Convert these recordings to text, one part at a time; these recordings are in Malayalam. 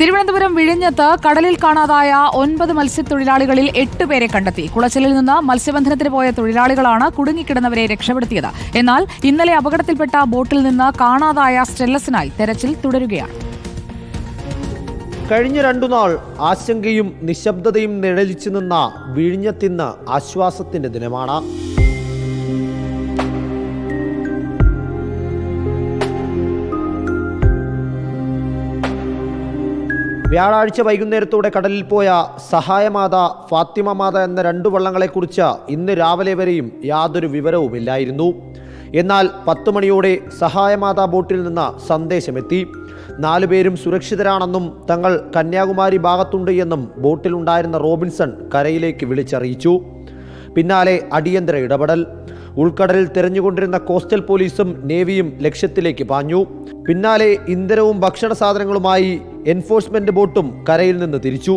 തിരുവനന്തപുരം വിഴിഞ്ഞത്ത് കടലിൽ കാണാതായ ഒൻപത് മത്സ്യത്തൊഴിലാളികളിൽ എട്ട് പേരെ കണ്ടെത്തി. കുളച്ചലിൽ നിന്ന് മത്സ്യബന്ധനത്തിന് പോയ തൊഴിലാളികളാണ് കുടുങ്ങിക്കിടന്നവരെ രക്ഷപ്പെടുത്തിയത്. എന്നാൽ ഇന്നലെ അപകടത്തിൽപ്പെട്ട ബോട്ടിൽ നിന്ന് കാണാതായ സ്റ്റെല്ലസിനായി തെരച്ചിൽ തുടരുകയാണ്. കഴിഞ്ഞ രണ്ടു നാൾ ആശങ്കയും നിശബ്ദതയും നിഴലിച്ചു നിന്ന വിഴിഞ്ഞത്തിന്ന് ആശ്വാസത്തിന്റെ ദിനമാണ്. വ്യാഴാഴ്ച വൈകുന്നേരത്തോടെ കടലിൽ പോയ സഹായമാത ഫാത്തിമ മാത എന്ന രണ്ടു വള്ളങ്ങളെക്കുറിച്ച് ഇന്ന് രാവിലെ വരെയും യാതൊരു വിവരവുമില്ലായിരുന്നു. എന്നാൽ പത്ത് മണിയോടെ സഹായമാതാ ബോട്ടിൽ നിന്ന് സന്ദേശമെത്തി. നാലുപേരും സുരക്ഷിതരാണെന്നും തങ്ങൾ കന്യാകുമാരി ഭാഗത്തുണ്ട് എന്നും ബോട്ടിലുണ്ടായിരുന്ന റോബിൻസൺ കരയിലേക്ക് വിളിച്ചറിയിച്ചു. പിന്നാലെ അടിയന്തര ഇടപെടൽ. ഉൾക്കടലിൽ തെരഞ്ഞുകൊണ്ടിരുന്ന കോസ്റ്റൽ പോലീസും നേവിയും ലക്ഷ്യത്തിലേക്ക് പാഞ്ഞു. പിന്നാലെ ഇന്ധനവും ഭക്ഷണ സാധനങ്ങളുമായി എൻഫോഴ്സ്മെന്റ് ബോട്ടും കരയിൽ നിന്ന് തിരിച്ചു.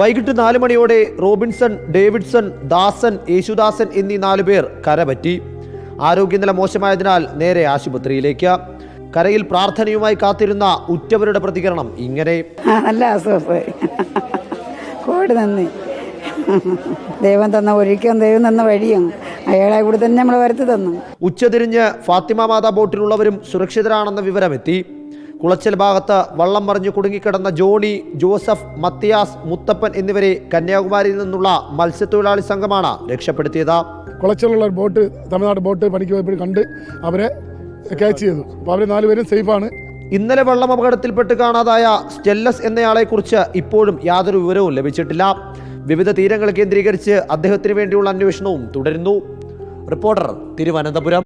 വൈകിട്ട് നാല് മണിയോടെ റോബിൻസൺ ഡേവിഡ്സൺ ദാസൻ യേശുദാസൻ എന്നീ നാലുപേർ കരപറ്റി. ആരോഗ്യനില മോശമായതിനാൽ നേരെ ആശുപത്രിയിലേക്ക്. കരയിൽ പ്രാർത്ഥനയുമായി കാത്തിരുന്ന ഉറ്റവരുടെ പ്രതികരണം ഇങ്ങനെ. നല്ല ആശ്വാസമായി കോടി നന്ദി. ദൈവം തന്ന ഒഴിക്കും ദൈവം തന്ന വഴിയും അയാളെ കൂടെ തന്നെ നമ്മൾ വരുത്തി തന്നു. ഉച്ചതിരിഞ്ഞ് ഫാത്തിമ മാതാ ബോട്ടിലുള്ളവരും സുരക്ഷിതരാണെന്ന വിവരമെത്തി. കുളച്ചൽ ഭാഗത്ത് വള്ളം മറിഞ്ഞു കുടുങ്ങിക്കിടന്ന ജോണി ജോസഫ് മത്തിയാസ് മുത്തപ്പൻ എന്നിവരെ കന്യാകുമാരിയിൽ നിന്നുള്ള മത്സ്യത്തൊഴിലാളി സംഘമാണ് രക്ഷപ്പെടുത്തിയത്. കുളച്ചിലുള്ള ബോട്ട് തമിഴ്നാട് ബോട്ട് പണിക്ക് പോയപ്പോൾ കണ്ട് അവരെ ക്യാച്ച് ചെയ്തു. അപ്പോൾ അവർ നാലുപേരും സേഫാണ് ഇന്നലെ വെള്ളം അപകടത്തിൽപ്പെട്ട് കാണാതായ സ്റ്റെല്ലസ് എന്നയാളെ കുറിച്ച് ഇപ്പോഴും യാതൊരു വിവരവും ലഭിച്ചിട്ടില്ല. വിവിധ തീരങ്ങൾ കേന്ദ്രീകരിച്ച് അദ്ദേഹത്തിന് വേണ്ടിയുള്ള അന്വേഷണവും തുടരുന്നു. റിപ്പോർട്ടർ തിരുവനന്തപുരം.